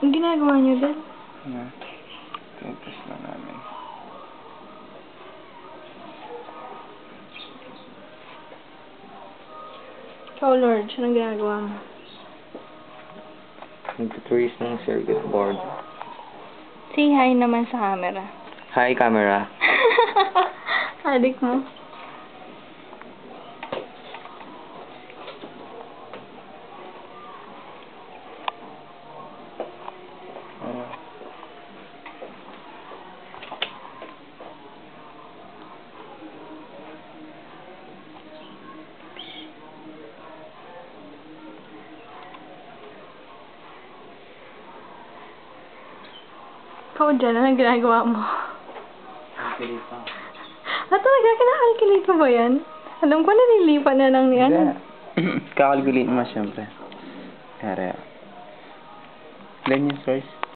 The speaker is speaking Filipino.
Ang ginagawa niyo din? Yeah. Tinipis lang namin. Ikaw, Lord, siya nang ginagawa mo. Nagtutrace ng circuit board. Say hi naman sa camera. Hi, camera. Adik mo. Ikaw dyan, anong ginagawa mo? Kilit pa. Ah, talaga? Kinakalculate mo ba yan? Alam ko, nalilipa na lang ni ano. Kakalculate mo, syempre. Kaya, Ilan yung source?